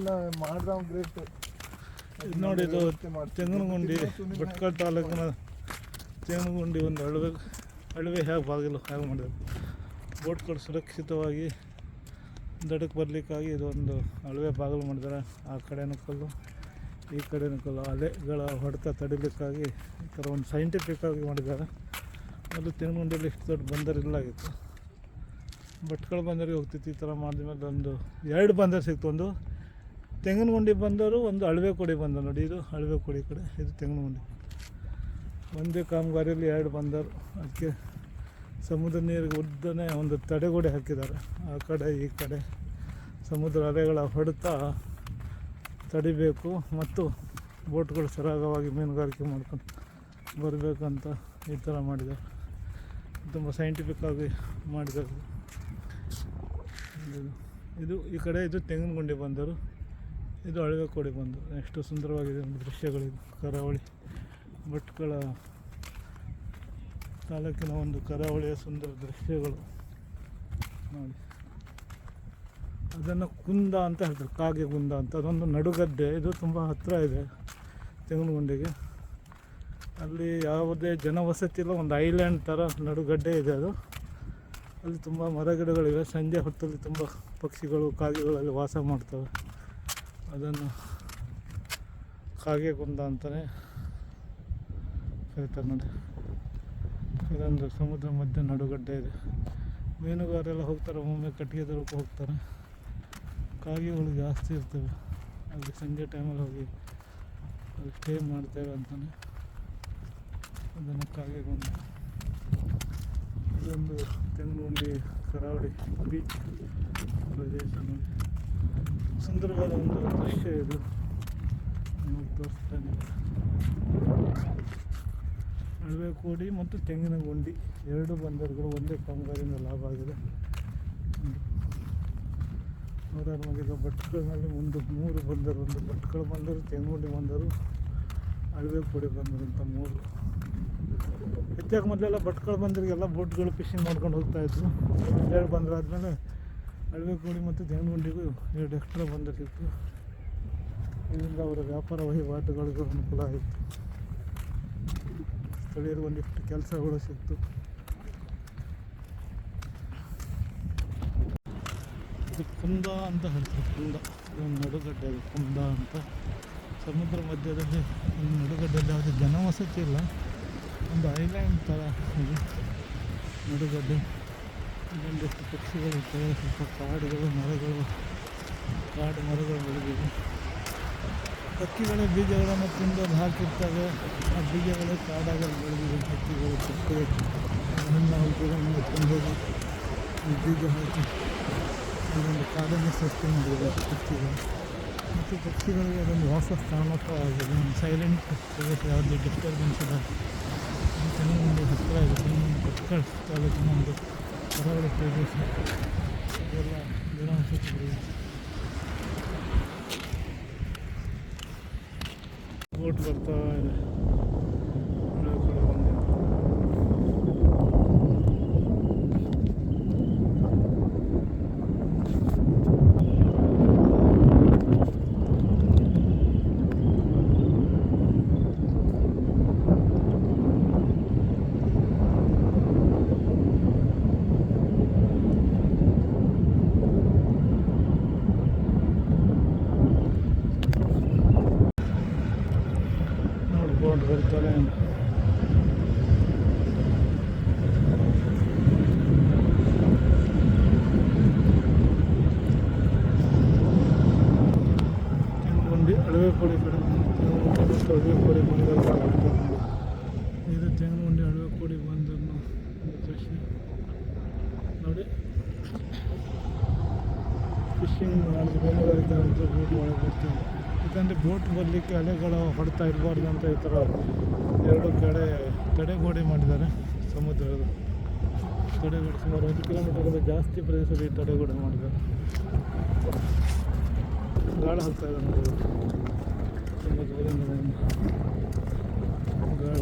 ಇದು ನೋಡಿ ಇದು ತೆಂಗನಗುಂಡಿ ಭಟ್ಕಳ ತಾಲೂಕಿನ ತೆಂಗನಗುಂಡಿ ಒಂದು ಅಳವೆ ಅಳವೆ ಹೇಗೆ ಬಾಗಿಲು ಹೇಗೆ ಮಾಡಿದ್ರು. ಬೋಟ್ಗಳು ಸುರಕ್ಷಿತವಾಗಿ ದಡಕ್ಕೆ ಬರಲಿಕ್ಕಾಗಿ ಇದೊಂದು ಅಳವೆ ಬಾಗಿಲು ಮಾಡಿದ್ದಾರೆ. ಆ ಕಡೆನೂ ಕಲ್ಲು ಈ ಕಡೆನೂ ಕಲ್ಲು. ಅಲೆಗಳ ಹೊಡೆತ ತಡಿಲಿಕ್ಕಾಗಿ ಈ ಥರ ಒಂದು ಸೈಂಟಿಫಿಕ್ ಆಗಿ ಮಾಡಿದ್ದಾರೆ. ಅದು ತೆಂಗನಗುಂಡಿಯಲ್ಲಿ ಇಷ್ಟು ದೊಡ್ಡ ಬಂದರ್ ಇಲ್ಲಾಗಿತ್ತು ಭಟ್ಕಳ ಬಂದರಿಗೆ ಹೋಗ್ತಿತ್ತು ಈ ಥರ ಮಾಡಿದ್ಮೇಲೆ ಒಂದು ಎರಡು ಬಂದರು ಸಿಕ್ತು. ಒಂದು ತೆಂಗಿನಗುಂಡಿ ಬಂದವರು ಒಂದು ಅಳವೆ ಕೊಡಿ ಬಂದ ನೋಡಿ, ಇದು ಅಳವೆ ಕೊಡಿ ಕಡೆ, ಇದು ತೆಂಗಿನಗುಂಡಿ. ಒಂದೇ ಕಾಮಗಾರಿಯಲ್ಲಿ ಎರಡು ಬಂದರು, ಅದಕ್ಕೆ ಸಮುದ್ರ ನೀರಿಗೆ ಉದ್ದನೆ ಒಂದು ತಡೆಗೋಡೆ ಹಾಕಿದ್ದಾರೆ. ಆ ಕಡೆ, ಈ ಕಡೆ ಸಮುದ್ರ ಅಲೆಗಳ ಹೊಡೆತ ತಡಿಬೇಕು ಮತ್ತು ಬೋಟ್ಗಳು ಸರಾಗವಾಗಿ ಮೀನುಗಾರಿಕೆ ಮಾಡ್ಕೊಂಡು ಬರಬೇಕಂತ ಈ ಥರ ಮಾಡಿದ್ದಾರೆ. ತುಂಬ ಸೈಂಟಿಫಿಕ್ ಆಗಿ ಮಾಡಿದ್ದಾರೆ. ಇದು- ಇದು ಈ ಕಡೆ, ಇದು ತೆಂಗಿನಗುಂಡಿ ಬಂದರು. ಇದು ಅಳಿವೆ ಕೋಡಿ ಬಂದು. ಎಷ್ಟು ಸುಂದರವಾಗಿದೆ ದೃಶ್ಯಗಳು, ಕರಾವಳಿ ಭಟ್ಕಳ ತಾಲೂಕಿನ ಒಂದು ಕರಾವಳಿಯ ಸುಂದರ ದೃಶ್ಯಗಳು. ನೋಡಿ. ಅದನ್ನು ಕುಂದ ಅಂತ ಹೇಳ್ತಾರೆ, ಕಾಗೆ ಕುಂದ ಅಂತ. ಅದೊಂದು ನಡುಗಡ್ಡೆ ಇದು ತುಂಬ ಹತ್ತಿರ ಇದೆ ತೆಂಗನಗುಂಡಿಗೆ. ಅಲ್ಲಿ ಯಾವುದೇ ಜನವಸತಿ ಇಲ್ಲ, ಒಂದು ಐಲ್ಯಾಂಡ್ ಥರ ನಡುಗಡ್ಡೆ ಇದೆ ಅದು. ಅಲ್ಲಿ ತುಂಬ ಮರಗಿಡಗಳಿವೆ. ಸಂಜೆ ಹೊತ್ತಲ್ಲಿ ತುಂಬ ಪಕ್ಷಿಗಳು ಕಾಗೆಗಳಲ್ಲಿ ವಾಸ ಮಾಡ್ತವೆ. ಅದನ್ನು ಕಾಗೆ ಕುಂದ ಅಂತಲೇ ಕರೀತಾರೆ ನೋಡಿ. ಇದೊಂದು ಸಮುದ್ರ ಮಧ್ಯೆ ನಡುಗಡ್ಡೆ ಇದೆ. ಮೀನುಗಾರೆಲ್ಲ ಹೋಗ್ತಾರೆ ಒಮ್ಮೆ ಕಟ್ಟಿಗೆ ತರಕ್ಕೆ ಹೋಗ್ತಾರೆ. ಕಾಗೆಗಳು ಜಾಸ್ತಿ ಇರ್ತವೆ. ಅಲ್ಲಿ ಸಂಜೆ ಟೈಮಲ್ಲಿ ಹೋಗಿ ಅಲ್ಲಿ ಸ್ಟೇ ಮಾಡ್ತೇವೆ ಅಂತಲೇ ಅದನ್ನು ಕಾಗೆ ಕುಂದ. ಇದೊಂದು ತೆಂಗುಂಡಿ ಕರಾವಳಿ ಬೀಚ್ ಪ್ರದೇಶ ನೋಡಿ. ಸುಂದರವಾದ ಒಂದು ದೃಶ್ಯ ಇದು. ನಿಮಗೆ ತೋರಿಸ್ತಾನೆ ಕೋಡಿ ಮತ್ತು ತೆಂಗಿನ ಗುಂಡಿ. ಎರಡು ಬಂದರುಗಳು ಒಂದೇ ಕಾಮಗಾರಿಯಿಂದ ಲಾಭ ಆಗಿದೆ. ನೂರಾರು ಮಂದಿಗೆ ಭಟ್ಕಳನಲ್ಲಿ ಒಂದು, ಮೂರು ಬಂದರು, ಒಂದು ಭಟ್ಕಳ ಬಂದರು, ತೆಂಗುಂಡಿ ಬಂದರು, ಅಳವೆ ಕೋಡಿ ಬಂದರು ಅಂತ ಮೂರು. ಹೆಚ್ಚಾಗಿ ಮೊದಲೆಲ್ಲ ಭಟ್ಕಳ ಬಂದರಿಗೆಲ್ಲ ಬೋಟ್ಗಳು ಫಿಶಿಂಗ್ ಮಾಡ್ಕೊಂಡು ಹೋಗ್ತಾಯಿದ್ರು ಎರಡು ಬಂದರಾದ್ಮೇಲೆ ಅಳವೆ ಕೋಡಿ ಮತ್ತು ತೆಂಗುಂಡಿಗೂ ಎರಡು ಎಕ್ಸ್ಟ್ರಾ ಬಂದಿರ್ತಿತ್ತು. ಇದರಿಂದ ಅವರ ವ್ಯಾಪಾರ ವಹಿವಾಟುಗಳಿಗೂ ಅನುಕೂಲ ಆಯಿತು. ಸ್ಥಳೀಯರು ಒಂದಿಷ್ಟು ಕೆಲಸಗಳು ಸಿಕ್ತು ಇದು ಕುಂದ ಅಂತ ಹೇಳ್ತಾರೆ. ಕುಂದ. ಇದೊಂದು ನಡುಗಡ್ಡೆ ಅದು, ಕುಂದ ಅಂತ. ಸಮುದ್ರ ಮಧ್ಯದಲ್ಲಿ, ಒಂದು ನಡುಗಡ್ಡೆಯಲ್ಲಿ ಯಾವುದೇ ಜನವಸತಿ ಇಲ್ಲ. ಒಂದು ಐಲ್ಯಾಂಡ್ ಥರ ನಡುಗಡ್ಡೆ. ಇದೊಂದಿಷ್ಟು ಪಕ್ಷಿಗಳು ಇರ್ತವೆ ಸ್ವಲ್ಪ ಕಾಡುಗಳು ಮರಗಳು ಕಾಡು ಮರಗಳು ಬೆಳೆದಿವೆ ಹಕ್ಕಿಗಳೇ, ಬೀಜಗಳನ್ನು ತಿಂದು ಹಾಕಿರ್ತವೆ. ಆ ಬೀಜಗಳು ಕಾಡಾಗಲು ಬೆಳೆದಿವೆ. ಹಕ್ಕಿಗಳು ಚಕ್ಕೆ ಹಣ್ಣು ಹಂಪುಗಳನ್ನು ತಿಂದೋಗಿ ಈ ಬೀಜ ಹಾಕಿ ಅದೊಂದು ಕಾಡನ್ನು ಸೃಷ್ಟಿ ಮಾಡಿದೆ ಪಕ್ಷಿಗಳು ಮತ್ತು ಪಕ್ಷಿಗಳಿಗೆ ಅದೊಂದು ವಾಸಸ್ಥಾನಕ್ಕೂ ಆಗಿದೆ ಒಂದು ಸೈಲೆಂಟ್ ಪ್ರದೇಶ ಯಾವುದೇ ಡಿಸ್ಟರ್ಬೆನ್ಸ್ ಇಲ್ಲ. ಚೆನ್ನಾಗಿ ಹತ್ತಿರ ಇದೆ. ಭಟ್ಕಳ ತಾಲೂಕಿನ ಒಂದು ಕರಾವಳಿ ಪ್ರದೇಶ ಇದೆಲ್ಲ ಜನವಸತಿ ಪ್ರದೇಶ ಬೋಟ್ ಬರ್ತಾ ಇದೆ ನೋಡಿ ಬೋಟ್ ಬರ್ತಾರೆ ತೆಂಗುಂಡಿ ಅಳವೆ ಕೋಡಿ ಕಡೆ ಮತ್ತು ಅಳವೆ ಕೋಡಿ ಬಂದರು ಇದು ತೆಂಗುಂಡಿ ಅಳವೆ ಕೋಡಿ ಬಂದರು ಯಾಕಂದರೆ ಬೋಟ್ ಬರಲಿಕ್ಕೆ ಅಲೆಗಳು ಹೊಡ್ತಾ ಇರಬಾರ್ದು ಅಂತ ಈ ಥರ ಎರಡು ಕಡೆ ತಡೆಗೋಡೆ ಮಾಡಿದ್ದಾರೆ. ಸಮುದ್ರದ ತಡೆಗೋಡೆ ಸುಮಾರು ಒಂದು ಕಿಲೋಮೀಟರ್ಗಿಂತ ಜಾಸ್ತಿ ಪ್ರದೇಶದಲ್ಲಿ ತಡೆಗೋಡೆ ಮಾಡಿದ್ದಾರೆ. ಗಾಳ ಹಾಕ್ತಾ ಇದೆ ನೋಡಿ. ತುಂಬ ಜೋರಿಂದ ಗಾಳ